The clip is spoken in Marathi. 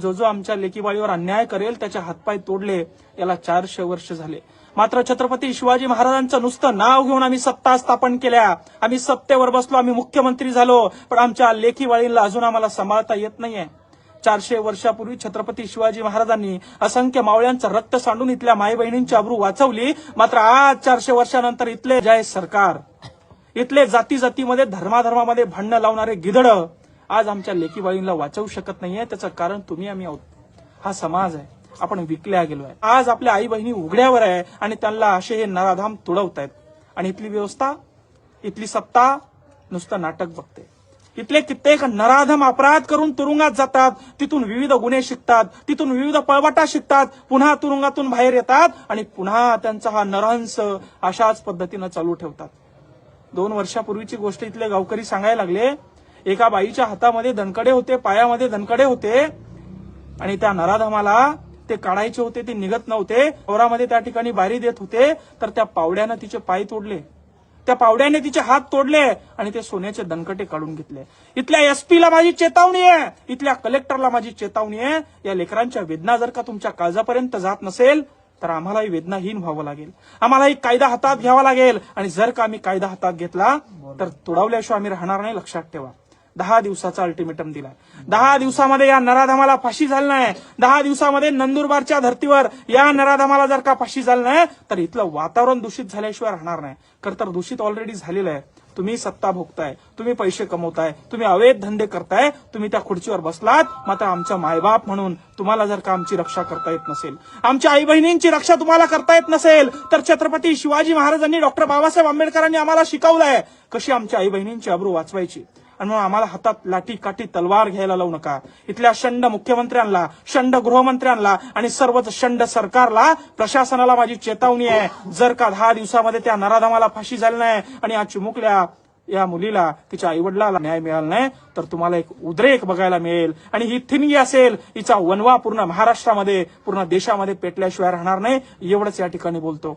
जो जो आमच्या लेकीबाळीवर अन्याय करेल त्याचे हातपाय तोडले याला चारशे वर्ष झाले. मात्र छत्रपती शिवाजी महाराजांचं नुसतं नाव घेऊन आम्ही सत्ता स्थापन केल्या. आम्ही सत्तेवर बसलो आम्ही मुख्यमंत्री झालो पण आमच्या लेखीवाळीला अजून आम्हाला सांभाळता येत नाहीये. चारशे वर्षापूर्वी छत्रपती शिवाजी महाराजांनी असंख्य मावळ्यांचं रक्त सांडून इथल्या माई बहिणींची अब्रू वाचवली. मात्र आज चारशे वर्षानंतर इथले जय सरकार. इथले जाती जातीमध्ये धर्माधर्मामध्ये भांडणं लावणारे गिधड आज आमच्या लेकीबाळींना वाचवू शकत नाहीये त्याचं कारण तुम्ही आम्ही आहोत. हा समाज आहे. आपण विकल्या गेलो आहे आज आपल्या आई बहिणी उघड्यावर आहे आणि त्यांना असे हे नराधाम तुडवतायत. आणि इथली व्यवस्था इथली सत्ता नुसतं नाटक बघते. इथले कित्येक नराधम अपराध करून तुरुंगात जातात तिथून विविध गुन्हे शिकतात तिथून विविध पळवाटा शिकतात पुन्हा तुरुंगातून बाहेर येतात आणि पुन्हा त्यांचा हा नरहंस अशाच पद्धतीनं चालू ठेवतात. दोन वर्षापूर्वीची गोष्ट इथले गावकरी सांगायला लागले एका बाईच्या हातामध्ये दणकडे होते पायामध्ये दणकडे होते. आणि त्या नराधमाला ते काढायचे होते ते निघत नव्हते. ओरामध्ये त्या ठिकाणी बारी देत होते. तर त्या पावड्यानं तिचे पाय तोडले. त्या पावड्याने तिचे हात तोडले आणि ते सोन्याचे दणकटे काढून घेतले. इथल्या एसपीला माझी चेतावणी आहे. इथल्या कलेक्टरला माझी चेतावणी आहे. या लेकरांच्या वेदना जर का तुमच्या काळजापर्यंत जात नसेल तर आम्हालाही वेदनाहीन व्हावं लागेल. आम्हालाही कायदा हातात घ्यावा लागेल. आणि जर का आम्ही कायदा हातात घेतला तर तुडवल्याशिवाय आम्ही राहणार नाही लक्षात ठेवा. दहा दिवसाचा अल्टिमेटम दिलाय. दहा दिवसामध्ये या नराधमाला फाशी झाली नाही. दहा दिवसामध्ये नंदुरबारच्या धर्तीवर या नराधमाला जर का फाशी झाली नाही तर इथलं वातावरण दूषित झाल्याशिवाय राहणार नाही. खर तर दूषित ऑलरेडी झालेलं आहे. तुम्ही सत्ता भोगताय तुम्ही पैसे कमवताय तुम्ही अवैध धंदे करताय तुम्ही त्या खुर्चीवर बसलात मात्र आमच्या मायबाप म्हणून तुम्हाला जर का आमची रक्षा करता येत नसेल आमच्या आई बहिणींची रक्षा तुम्हाला करता येत नसेल तर छत्रपती शिवाजी महाराजांनी डॉक्टर बाबासाहेब आंबेडकरांनी आम्हाला शिकवलंय कशी आमच्या आई बहिणींची अब्रू वाचवायची. आणि म्हणून आम्हाला हातात लाठी काठी तलवार घ्यायला लावू नका. इथल्या शंड मुख्यमंत्र्यांना शंड गृहमंत्र्यांना आणि सर्वच शंड सरकारला प्रशासनाला माझी चेतावणी आहे. जर का दहा दिवसामध्ये त्या नराधमाला फाशी झाली नाही आणि या चिमुकल्या या मुलीला तिच्या आईवडिलाला न्याय मिळाला नाही तर तुम्हाला एक उद्रेक बघायला मिळेल. आणि ही थिनगी असेल हिचा वनवा पूर्ण महाराष्ट्रामध्ये पूर्ण देशामध्ये पेटल्याशिवाय राहणार नाही. एवढंच या ठिकाणी बोलतो.